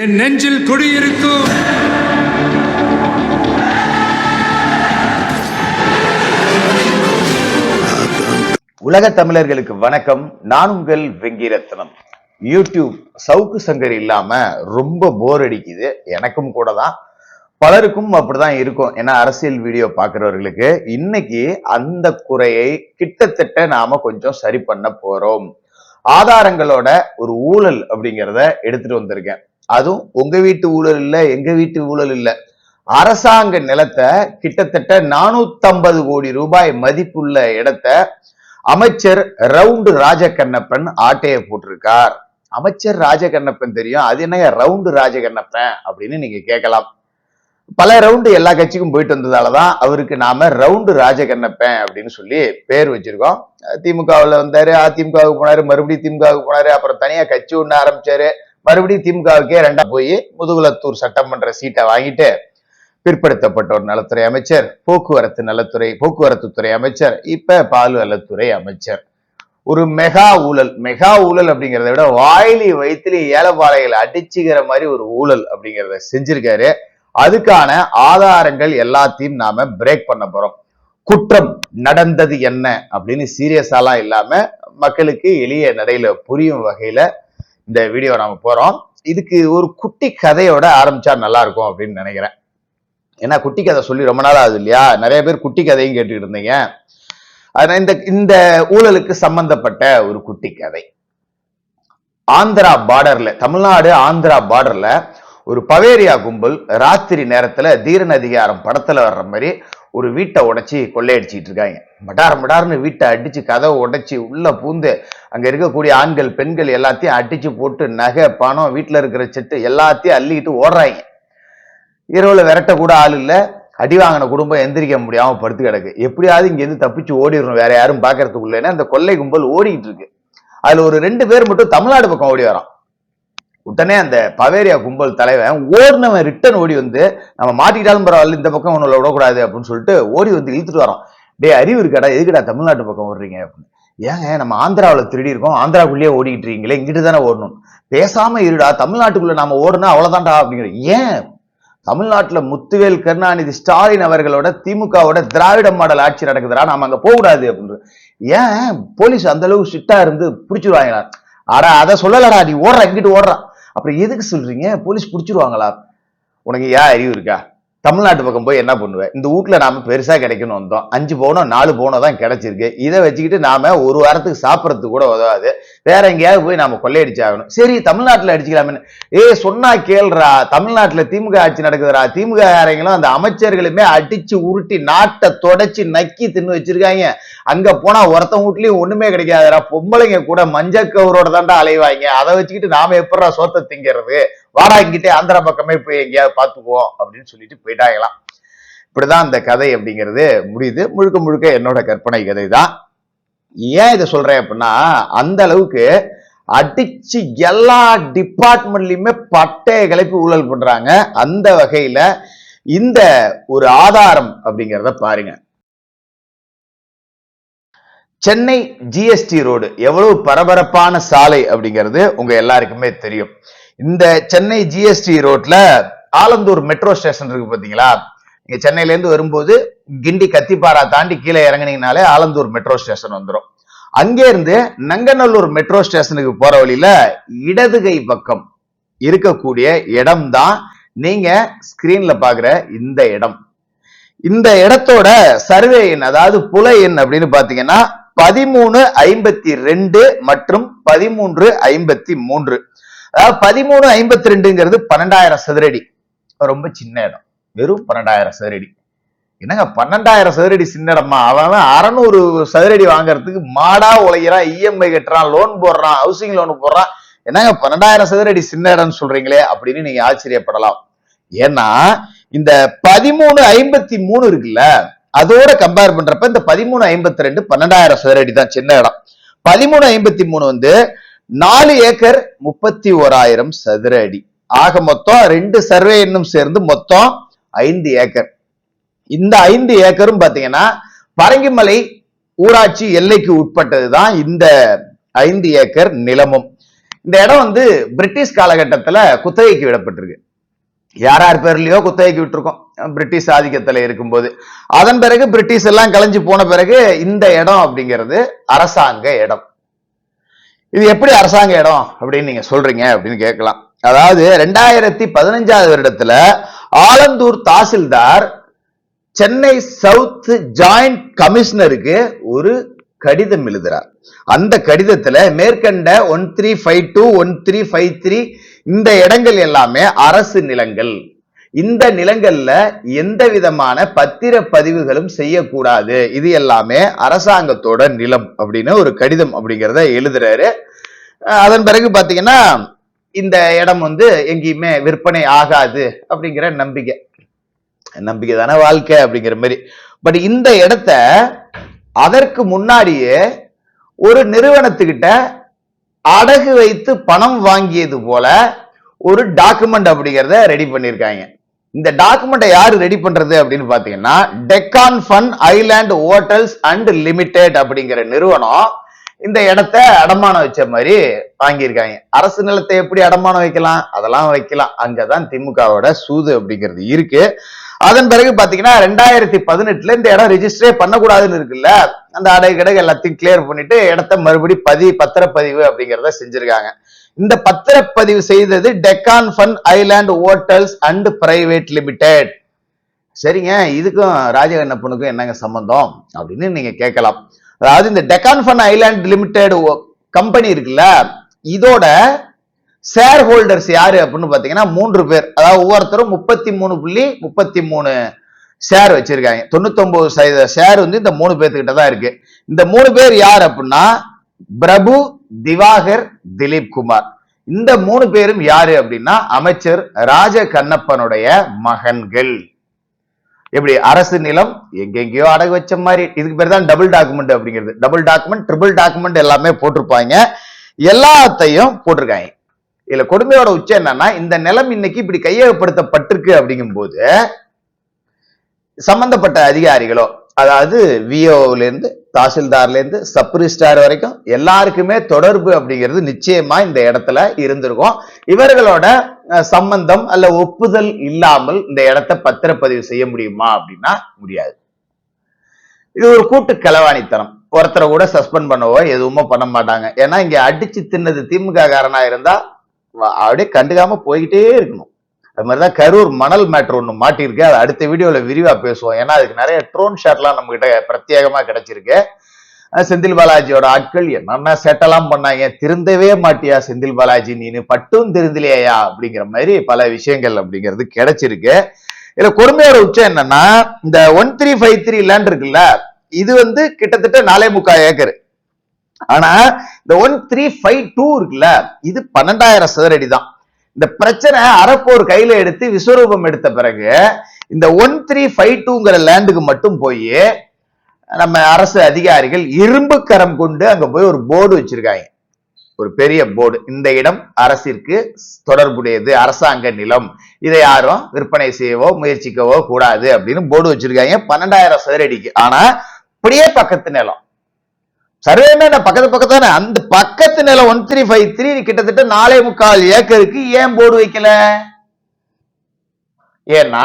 என் நெஞ்சில் குடியிருக்கும் உலக தமிழர்களுக்கு வணக்கம். நான் உங்கள் வெங்கிரத்னம். யூடியூப் சவுக்கு சங்கர் இல்லாம ரொம்ப போர் அடிக்குது. எனக்கும் கூட தான் பலருக்கும் அப்படிதான் இருக்கும். ஏன்னா அரசியல் வீடியோ பார்க்குறவர்களுக்கு இன்னைக்கு அந்த குறையை கிட்டத்தட்ட நாம கொஞ்சம் சரி பண்ண போறோம். ஆதாரங்களோட ஒரு ஊழல் அப்படிங்கிறத எடுத்துட்டு வந்திருக்கேன். அதுவும் உங்க வீட்டு ஊழல் இல்லை எங்க வீட்டு ஊழல் இல்லை. அரசாங்க நிலத்தை கிட்டத்தட்ட நானூத்தம்பது கோடி ரூபாய் மதிப்புள்ள இடத்த அமைச்சர் ரவுண்டு ராஜகண்ணப்பன் ஆட்டைய போட்டிருக்கார். அமைச்சர் ராஜகண்ணப்பன் தெரியும். அது என்னங்க ரவுண்டு ராஜகண்ணப்பன் அப்படின்னு நீங்க கேட்கலாம். பல ரவுண்டு எல்லா கட்சிக்கும் போயிட்டு வந்ததாலதான் அவருக்கு நாம ரவுண்டு ராஜகண்ணப்பன் அப்படின்னு சொல்லி பேர் வச்சிருக்கோம். திமுகவுல வந்தாரு அதிமுகவுக்கு போனாரு மறுபடியும் திமுகவுக்கு போனாரு அப்புறம் தனியா கட்சி ஒண்ணு ஆரம்பிச்சாரு. மறுபடியும் திமுகவுக்கே ரெண்டா போய் முதுகுலத்தூர் சட்டமன்ற சீட்டை வாங்கிட்டு பிற்படுத்தப்பட்டோர் நலத்துறை அமைச்சர் போக்குவரத்து நலத்துறை போக்குவரத்து துறை அமைச்சர் இப்ப பால்வளத்துறை அமைச்சர். ஒரு மெகா ஊழல் மெகா ஊழல் அப்படிங்கிறத விட வாயிலி வயிற்றுல ஏலப்பாளைகளை அடிச்சுக்கிற மாதிரி ஒரு ஊழல் அப்படிங்கிறத செஞ்சிருக்காரு. அதுக்கான ஆதாரங்கள் எல்லாத்தையும் நாம பிரேக் பண்ண போறோம். குற்றம் நடந்தது என்ன அப்படின்னு சீரியஸாலாம் இல்லாம மக்களுக்கு எளிய நடையில புரியும் வகையில இந்த வீடியோ நாம போறோம். இதுக்கு ஒரு குட்டி கதையோட ஆரம்பிச்சா நல்லா இருக்கும் அப்படின்னு நினைக்கிறேன். ஏன்னா குட்டி கதை சொல்லி ரொம்ப நாள் ஆகுது இல்லையா? நிறைய பேர் குட்டி கதையும் கேட்டுக்கிட்டு இருந்தீங்க. அதனால இந்த இந்த ஊழலுக்கு சம்பந்தப்பட்ட ஒரு குட்டி கதை. ஆந்திரா பார்டர்ல தமிழ்நாடு ஆந்திரா பார்டர்ல ஒரு பவேரியா கும்பல் ராத்திரி நேரத்துல தீரன் அதிகாரம் படத்துல வர்ற மாதிரி ஒரு வீட்டை உடைச்சி கொள்ளையடிச்சிட்டு இருக்காங்க. மடார் மடார்னு வீட்டை அடிச்சு கதவை உடைச்சி உள்ள பூந்து அங்க இருக்கக்கூடிய ஆண்கள் பெண்கள் எல்லாத்தையும் அடிச்சு போட்டு நகை பணம் வீட்டில் இருக்கிற செட்டு எல்லாத்தையும் அள்ளிக்கிட்டு ஓடுறாங்க. இரவுல விரட்ட கூட ஆள் இல்லை. அடி வாங்கின குடும்பம் எந்திரிக்க முடியாம படுத்து கிடக்கு. எப்படியாவது இங்கேருந்து தப்பிச்சு ஓடிடணும். வேற யாரும் பாக்குறதுக்குள்ளேன்னா அந்த கொள்ளை கும்பல் ஓடிக்கிட்டு இருக்கு. அதுல ஒரு ரெண்டு பேர் மட்டும் தமிழ்நாடு பக்கம் ஓடி வரோம் உடனே அந்த பவேரியா கும்பல் தலைவன் ஓடினவன் ரிட்டன் ஓடி வந்து நம்ம மாட்டிக்கிட்டாலும் பரவாயில்ல இந்த பக்கம் ஒன்றும் விடக்கூடாது அப்படின்னு சொல்லிட்டு ஓடி வந்து இழுத்துட்டு வரோம் டேய் அறிவு இருக்கடா எதுக்குடா தமிழ்நாட்டு பக்கம் ஓடுறீங்க அப்படின்னு. ஏங்க நம்ம ஆந்திராவில் திருடி இருக்கோம் ஆந்திராக்குள்ளேயே ஓடிக்கிட்டு இருக்கீங்களே இங்கிட்டு தானே ஓடணும். பேசாம இருடா தமிழ்நாட்டுக்குள்ள நாம ஓடுனா அவ்வளவுதான்டா அப்படிங்கிற ஏன்? தமிழ்நாட்டில் முத்துவேல் கருணாநிதி ஸ்டாலின் அவர்களோட திமுகவோட திராவிட மாடல் ஆட்சி நடக்குதுடா நாம அங்க போகக்கூடாது அப்படின்னு. ஏன்? போலீஸ் அந்த அளவுக்கு ஸ்ட்ரிக்டா இருந்து பிடிச்சிருவாங்களா? ஆடா அதை சொல்லலடா நீ ஓடுற இங்கிட்டு ஓடுறான் அப்புறம் எதுக்கு சொல்றீங்க? போலீஸ் பிடிச்சிருவாங்களா? உனக்கு ஏன் அறிவு இருக்கா? தமிழ்நாட்டு பக்கம் போய் என்ன பண்ணுவேன்? இந்த வீட்டில் நாம பெருசா கிடைக்கணும் வந்தோம். அஞ்சு பவுனோ நாலு பவுனோ தான் கிடைச்சிருக்கு. இதை வச்சுக்கிட்டு நாம ஒரு வாரத்துக்கு சாப்பிட்றதுக்கு கூட உதவாது. வேற எங்கேயாவது போய் நாம கொள்ளையடிச்சாகணும். சரி தமிழ்நாட்டில் அடிச்சுக்கலாமே ஏய் சொன்னா கேள்றா. தமிழ்நாட்டில் திமுக ஆட்சி நடக்குதுடா. திமுக காரங்களும் அந்த அமைச்சர்களுமே அடிச்சு உருட்டி நாட்டை தொடச்சி நக்கி தின்னு வச்சிருக்காங்க. அங்க போனா ஒருத்தன் வீட்லயும் ஒண்ணுமே கிடைக்காதுடா. பொம்பளைங்க கூட மஞ்சள் கவரோட தாண்டா அலைவாங்க. அதை வச்சுக்கிட்டு நாம எப்படா சோத்த திங்கிறது? வாடா இங்கிட்டே ஆந்திரா பக்கமே போய் எங்கேயாவது பார்த்துக்குவோம் அப்படின்னு சொல்லிட்டு போயிட்டாங்களாம். இப்படிதான் அந்த கதை அப்படிங்கிறது முடியுது. முழுக்க முழுக்க என்னோட கற்பனை கதை தான் ஏன் இதை சொல்றேன் அப்படின்னா அந்த அளவுக்கு அடிச்சு எல்லா டிபார்ட்மெண்ட்லயுமே பட்டையை கிளப்பி ஊழல் பண்றாங்க. அந்த வகையில இந்த ஒரு ஆதாரம் அப்படிங்கிறத பாருங்க. சென்னை ஜிஎஸ்டி ரோடு எவ்வளவு பரபரப்பான சாலை அப்படிங்கிறது உங்க எல்லாருக்குமே தெரியும். இந்த சென்னை ஜிஎஸ்டி ரோட்ல ஆலந்தூர் மெட்ரோ ஸ்டேஷன் இருக்கு பாத்தீங்களா? நீங்க சென்னையில இருந்து வரும்போது கிண்டி கத்திப்பாரா தாண்டி கீழே இறங்கினீங்கனாலே ஆலந்தூர் மெட்ரோ ஸ்டேஷன் வந்துடும் அங்கே இருந்து நங்கநல்லூர் மெட்ரோ ஸ்டேஷனுக்கு போற வழியில இடதுகை பக்கம் இருக்கக்கூடிய இடம் தான் நீங்க ஸ்கிரீன்ல பாக்குற இந்த இடம். இந்த இடத்தோட சர்வே எண் அதாவது புல எண் அப்படின்னு பாத்தீங்கன்னா பதிமூணு ஐம்பத்தி ரெண்டு மற்றும் பதிமூன்று ஐம்பத்தி மூன்று. அதாவது பதிமூணு ஐம்பத்தி ரெண்டுங்கிறது பன்னெண்டாயிரம் சதுரடி. ரொம்ப சின்ன இடம். வெறும் பன்னெண்டாயிரம் சதுரடி. என்னங்க பன்னெண்டாயிரம் சதுரடி சின்ன இடமா? அவன் அறநூறு சதுரடி வாங்குறதுக்கு மாடா உழைக்கிறான் இஎம்ஐ கட்டுறான் லோன் போடுறான் ஹவுசிங் லோன் போடுறான். என்னங்க பன்னெண்டாயிரம் சதுரடி சின்ன இடம்னு சொல்றீங்களே அப்படின்னு நீங்க ஆச்சரியப்படலாம். ஏன்னா இந்த பதிமூணு ஐம்பத்தி மூணு இருக்குல்ல அதோட கம்பேர் பண்றப்ப இந்த பதிமூணு ஐம்பத்தி ரெண்டு பன்னெண்டாயிரம் சதுரடி தான் சின்ன இடம். பதிமூணு ஐம்பத்தி மூணு வந்து நாலு ஏக்கர் முப்பத்தி ஓராயிரம் சதுர அடி. ஆக மொத்தம் ரெண்டு சர்வே இன்னும் சேர்ந்து மொத்தம் ஐந்து ஏக்கர். இந்த ஐந்து ஏக்கரும் பாத்தீங்கன்னா பரங்கிமலை ஊராட்சி எல்லைக்கு உட்பட்டதுதான் இந்த ஐந்து ஏக்கர் நிலமும். இந்த இடம் வந்து பிரிட்டிஷ் காலகட்டத்துல குத்தகைக்கு விடப்பட்டிருக்கு. யார் யார் பேர்லயோ குத்தகைக்கு விட்டுருக்கோம். பிரிட்டிஷ் ஆதிக்கத்துல இருக்கும்போது. அதன் பிறகு பிரிட்டிஷ் எல்லாம் கலைஞ்சு போன பிறகு இந்த இடம் அப்படிங்கிறது அரசாங்க இடம். இது எப்படி அரசாங்க இடம் அப்படின்னு நீங்க சொல்றீங்க அப்படின்னு கேட்கலாம். அதாவது ரெண்டாயிரத்தி பதினஞ்சாவது வருடத்துல ஆலந்தூர் தாசில்தார் சென்னை சவுத் ஜாயிண்ட் கமிஷனருக்கு ஒரு கடிதம் எழுதுறார். அந்த கடிதத்துல மேற்கண்ட one three five two one three five three இந்த இடங்கள் எல்லாமே அரசு நிலங்கள். இந்த நிலங்கள்ல எந்த விதமான பத்திர பதிவுகளும் செய்யக்கூடாது. இது எல்லாமே அரசாங்கத்தோட நிலம் அப்படின்னு ஒரு கடிதம் அப்படிங்கிறத எழுதுறாரு. அதன் பிறகு பாத்தீங்கன்னா இந்த இடம் வந்து எங்கேயுமே விற்பனை ஆகாது அப்படிங்கிற நம்பிக்கை. நம்பிக்கை தானே வாழ்க்கை அப்படிங்கிற மாதிரி. பட் இந்த இடத்த அதற்கு முன்னாடியே ஒரு நிறுவனத்துக்கிட்ட அடகு வைத்து பணம் வாங்கியது போல ஒரு டாக்குமெண்ட் அப்படிங்கிறத ரெடி பண்ணியிருக்காங்க இந்த டாக்குமெண்ட்டை யார் ரெடி பண்றது அப்படின்னு பாத்தீங்கன்னா Deccan fun island hotels and limited அப்படிங்கிற நிறுவனம் இந்த இடத்த அடமானம் வச்ச மாதிரி வாங்கியிருக்காங்க. அரசு நிலத்தை எப்படி அடமானம் வைக்கலாம்? அதெல்லாம் வைக்கலாம். அங்கதான் திமுகவோட சூது அப்படிங்கிறது இருக்கு. அதன் பிறகு பாத்தீங்கன்னா ரெண்டாயிரத்தி பதினெட்டுல இந்த இடம் ரிஜிஸ்டரே பண்ணக்கூடாதுன்னு இருக்குல்ல? அந்த அடகு கடை எல்லாத்தையும் கிளியர் பண்ணிட்டு இடத்த மறுபடி பதி பத்திரப்பதிவு அப்படிங்கிறத செஞ்சிருக்காங்க. இந்த பத்திரப்பதிவு செய்தது Deccan fun island hotels and private limited சரிங்க இதுக்கும் ராஜகண்ணப்பனுக்கும் என்னங்க சம்பந்தம் அப்படின்னு நீங்க கேட்கலாம். அதாவது இந்த Deccan fun island limited company இருக்குல்ல இதோட ஷேர் ஹோல்டர்ஸ் யாரு அப்படின்னு பாத்தீங்கன்னா மூன்று பேர். அதாவது ஒவ்வொருத்தரும் முப்பத்தி மூணு புள்ளி முப்பத்தி மூணு ஷேர் வச்சிருக்காங்க. தொண்ணூத்தொன்பது சதவீத ஷேர் வந்து இந்த மூணு பேர்த்துக்கிட்ட தான் இருக்கு. இந்த மூணு பேர் யார் அப்படின்னா பிரபு திவாகர் திலீப் குமார். இந்த மூணு பேரும் யாரு அப்படின்னா அமைச்சர் ராஜ கண்ணப்பனுடைய மகன்கள். எப்படி? அரசு நிலம் எங்கெங்கயோ அடகு வச்ச மாதிரி. இதுக்கு பேர் தான் டபுள் டாக்குமெண்ட் அப்படிங்கிறது. டபுள் டாக்குமெண்ட் ட்ரிபிள் டாக்குமெண்ட் எல்லாமே போட்டிருப்பாங்க. எல்லாத்தையும் போட்டிருக்காங்க. இதுல கொடுமையோட உச்சம் என்னன்னா இந்த நிலம் இன்னைக்கு இப்படி கையகப்படுத்தப்பட்டிருக்கு அப்படிங்கும்போது சம்பந்தப்பட்ட அதிகாரிகளோ அதாவது விஓலேருந்து தாசில்தார்லேருந்து தாசில்தார்ல இருந்து வரைக்கும் எல்லாருக்குமே தொடர்பு அப்படிங்கிறது நிச்சயமா இந்த இடத்துல இருந்திருக்கும். இவர்களோட சம்பந்தம் அல்ல ஒப்புதல் இல்லாமல் இந்த இடத்த பத்திரப்பதிவு செய்ய முடியுமா அப்படின்னா முடியாது. இது ஒரு கூட்டு களவாணித்தனம். ஒருத்தரை கூட சஸ்பெண்ட் பண்ணவோ எதுவுமே பண்ண மாட்டாங்க. ஏன்னா இங்க அடிச்சு தின்னது திமுக காரனா இருந்தா அப்படியே கண்டுக்காம போய்கிட்டே இருக்கணும். அது மாதிரி தான் கரூர் மணல் மேட்ரு ஒன்று மாட்டியிருக்கு. அது அடுத்த வீடியோவில் விரிவாக பேசுவோம். ஏன்னா அதுக்கு நிறைய ட்ரோன் ஷாட்லாம் நம்மகிட்ட பிரத்யேகமாக கிடைச்சிருக்கு. செந்தில் பாலாஜியோட ஆட்கள் என்னென்ன செட்டெல்லாம் பண்ணாங்க. திருந்தவே மாட்டியா செந்தில் பாலாஜி? நீனு பட்டும் திருந்தலையா? அப்படிங்கிற மாதிரி பல விஷயங்கள் அப்படிங்கிறது கிடைச்சிருக்கு. இதுல கொடுமையோட உச்சம் என்னன்னா இந்த one three five three land இருக்குல்ல இது வந்து கிட்டத்தட்ட நாலே முக்கால் ஏக்கர். ஆனா இந்த ஒன் த்ரீ ஃபைவ் டூ இருக்குல்ல இது பன்னெண்டாயிரம் சதுரடி தான். இந்த பிரச்சனை அறப்போர் கையில எடுத்து விஸ்வரூபம் எடுத்த பிறகு இந்த ஒன் த்ரீ ஃபைவ் டூங்கிற லேண்டுக்கு மட்டும் போய் நம்ம அரசு அதிகாரிகள் இரும்பு கரம் கொண்டு அங்க போய் ஒரு போர்டு வச்சிருக்காங்க. ஒரு பெரிய போர்டு. இந்த இடம் அரசிற்கு தொடர்புடையது. அரசாங்க நிலம். இதை யாரும் விற்பனை செய்யவோ முயற்சிக்கவோ கூடாது அப்படின்னு போர்டு வச்சிருக்காங்க. பன்னெண்டாயிரம் சதுரடிக்கு ஆனா அப்படியே பக்கத்து நிலம். சர்வேமே பக்கத்து பக்கத்து தானே அந்த பக்கத்து நிலம் ஒன் த்ரீ ஃபைவ் த்ரீ கிட்டத்தட்ட நாலே முக்கால் ஏக்கருக்கு ஏன் போர்டு வைக்கல? ஏன்னா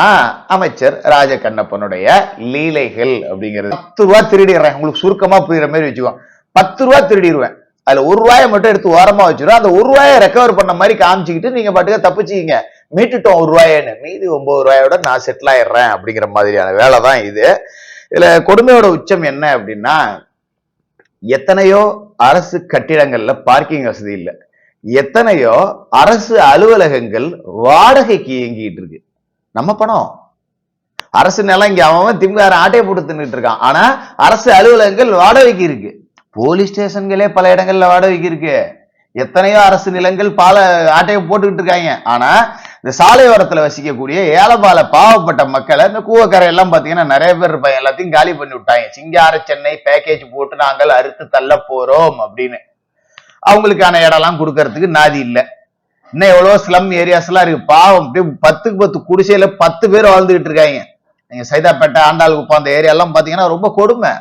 அமைச்சர் ராஜ கண்ணப்பனுடைய லீலைகள் அப்படிங்கிறது பத்து ரூபா திருடிடுறேன். உங்களுக்கு சுருக்கமா புரியுற மாதிரி வச்சுக்கோங்க. பத்து ரூபா திருடிடுவேன். அதுல ஒரு ரூபாயை மட்டும் எடுத்து ஓரமா வச்சிருவோம் அந்த ஒரு ரூபாயை ரெக்கவர் பண்ண மாதிரி காமிச்சுக்கிட்டு நீங்க பாட்டுக்க தப்பிச்சிக்கிங்க. மீட்டுட்டோம் ஒரு ரூபாயன்னு. மீதி ஒன்பது ரூபாயோட நான் செட்டில் ஆயிடுறேன் அப்படிங்கிற மாதிரியான வேலை தான் இது. இதுல கொடுமையோட உச்சம் என்ன அப்படின்னா எத்தனையோ அரசு கட்டிடங்கள்ல பார்க்கிங் வசதி இல்லை. எத்தனையோ அரசு அலுவலகங்கள் வாடகைக்கு இயங்கிட்டு இருக்கு. நம்ம பணம். அரசு நிலம் இங்க அவன் திமுக ஆட்டையை போட்டு தின்னுட்டு இருக்கான். ஆனா அரசு அலுவலகங்கள் வாடகைக்கு இருக்கு. போலீஸ் ஸ்டேஷன்களே பல இடங்கள்ல வாடகைக்கு இருக்கு. எத்தனையோ அரசு நிலங்கள் பால ஆட்டையை போட்டுக்கிட்டு இருக்காங்க. ஆனா இந்த சாலையோரத்துல வசிக்கக்கூடிய ஏலபால பாவப்பட்ட மக்களை இந்த கூவக்கரை எல்லாம் பாத்தீங்கன்னா நிறைய பேர் இருப்பாங்க. எல்லாத்தையும் காலி பண்ணி விட்டாங்க. சிங்கார சென்னை பேக்கேஜ் போட்டு நாங்கள் அறுத்து தள்ள போறோம் அப்படின்னு. அவங்களுக்கான இடம்லாம் கொடுக்கறதுக்கு நாதி இல்லை. இன்னும் எவ்வளவு ஸ்லம் ஏரியாஸ் எல்லாம் இருக்கு. பாவம் அப்படியே பத்துக்கு பத்து குடிசையில பத்து பேர் வாழ்ந்துகிட்டு இருக்காங்க. நீங்க சைதாப்பேட்டை ஆண்டாள் குப்பம் அந்த ஏரியா எல்லாம் பாத்தீங்கன்னா ரொம்ப கொடுமை.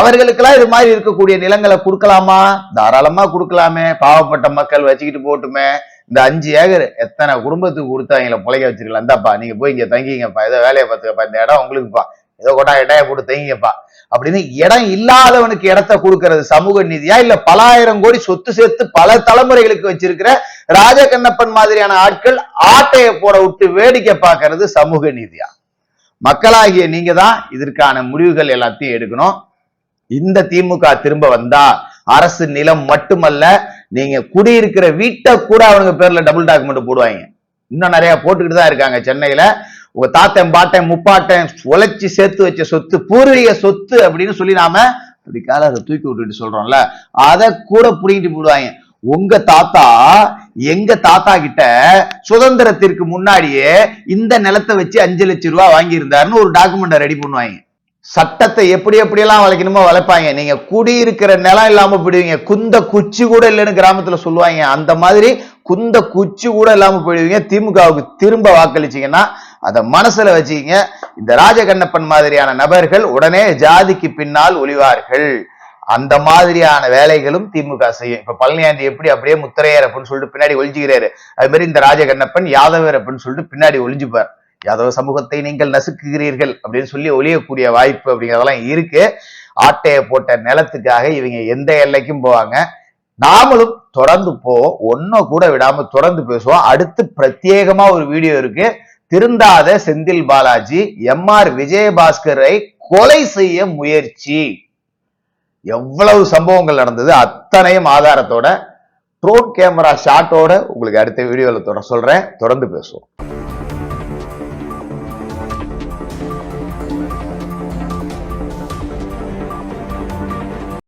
அவர்களுக்கெல்லாம் இது மாதிரி இருக்கக்கூடிய நிலங்களை கொடுக்கலாமா? தாராளமா கொடுக்கலாமே. பாவப்பட்ட மக்கள் வச்சுக்கிட்டு போட்டுமே. இந்த அஞ்சு ஏக்கர் எத்தனை குடும்பத்துக்கு கொடுத்தாங்களே பிழைக்க வச்சிருக்கலாம் இந்தாப்பா நீங்க போய் இங்க தங்கிங்கப்பா ஏதோ வேலையை பார்த்துக்கப்பா. இந்த இடம் உங்களுக்குப்பா. ஏதோ கொட்டா இடையை போட்டு தங்கிங்கப்பா. அப்படின்னு இடம் இல்லாதவனுக்கு இடத்த கொடுக்கறது சமூக நீதியா? இல்ல பல ஆயிரம் கோடி சொத்து சேர்த்து பல தலைமுறைகளுக்கு வச்சிருக்கிற ராஜகண்ணப்பன் மாதிரியான ஆட்கள் ஆட்டையை போட விட்டு வேடிக்கை பார்க்கறது சமூக நீதியா? மக்களாகிய நீங்க தான் இதற்கான முடிவுகள் எல்லாத்தையும் எடுக்கணும். இந்த திமுக திரும்ப வந்தா அரசு நிலம் மட்டுமல்ல நீங்க குடியிருக்கிற வீட்டை கூட அவனுங்க பேர்ல டபுள் டாக்குமெண்ட் போடுவாங்க. இன்னும் நிறைய போட்டுக்கிட்டு தான் இருக்காங்க சென்னையில. உங்க தாத்தன் பாட்டன் முப்பாட்டன் உழைச்சி சேர்த்து வச்ச சொத்து பூர்வீக சொத்து அப்படின்னு சொல்லி நாம அப்படிக்கால அதை தூக்கி விட்டுட்டு சொல்றோம்ல. அதை கூட புடிங்கிட்டு போடுவாங்க. உங்க தாத்தா எங்க தாத்தா கிட்ட சுதந்திரத்திற்கு முன்னாடியே இந்த நிலத்தை வச்சு அஞ்சு லட்சம் ரூபாய் வாங்கியிருந்தாருன்னு ஒரு டாக்குமெண்ட் ரெடி பண்ணுவாங்க. சட்டத்தை எப்படி எப்படியெல்லாம் வளைக்கணுமோ வளைப்பாங்க. நீங்க குடியிருக்கிற நிலம் இல்லாம போயிடுவீங்க. குந்த குச்சி கூட இல்லைன்னு கிராமத்துல சொல்லுவாங்க. அந்த மாதிரி குந்த குச்சி கூட இல்லாம போயிடுவீங்க. திமுகவுக்கு திரும்ப வாக்களிச்சீங்கன்னா அதை மனசுல வச்சுக்கிங்க. இந்த ராஜகண்ணப்பன் மாதிரியான நபர்கள் உடனே ஜாதிக்கு பின்னால் ஒளிவார்கள். அந்த மாதிரியான வேலைகளும் திமுக செய்யும். இப்ப பழனியாண்டி எப்படி அப்படியே முத்திரையர் அப்படின்னு சொல்லிட்டு பின்னாடி ஒழிஞ்சுக்கிறாரு அது மாதிரி இந்த ராஜகண்ணப்பன் யாதவர் அப்படின்னு சொல்லிட்டு பின்னாடி ஒளிஞ்சுப்பார். யாதவ சமூகத்தை நீங்கள் நசுக்குகிறீர்கள் அப்படின்னு சொல்லி ஒழியக்கூடிய வாய்ப்பு அப்படிங்கிறதெல்லாம் இருக்கு. ஆட்டையை போட்ட நிலத்துக்காக இவங்க எந்த எல்லைக்கும் போவாங்க. நாமளும் தொடர்ந்து போவோம். ஒன்னும் கூட விடாம தொடர்ந்து பேசுவோம். அடுத்து பிரத்யேகமா ஒரு வீடியோ இருக்கு. திருந்தாத செந்தில் பாலாஜி எம் ஆர் விஜயபாஸ்கரை கொலை செய்ய முயற்சி. எவ்வளவு சம்பவங்கள் நடந்தது அத்தனையும் ஆதாரத்தோட ட்ரோன் கேமரா ஷாட்டோட உங்களுக்கு அடுத்த வீடியோவில் சொல்றேன். தொடர்ந்து பேசுவோம்.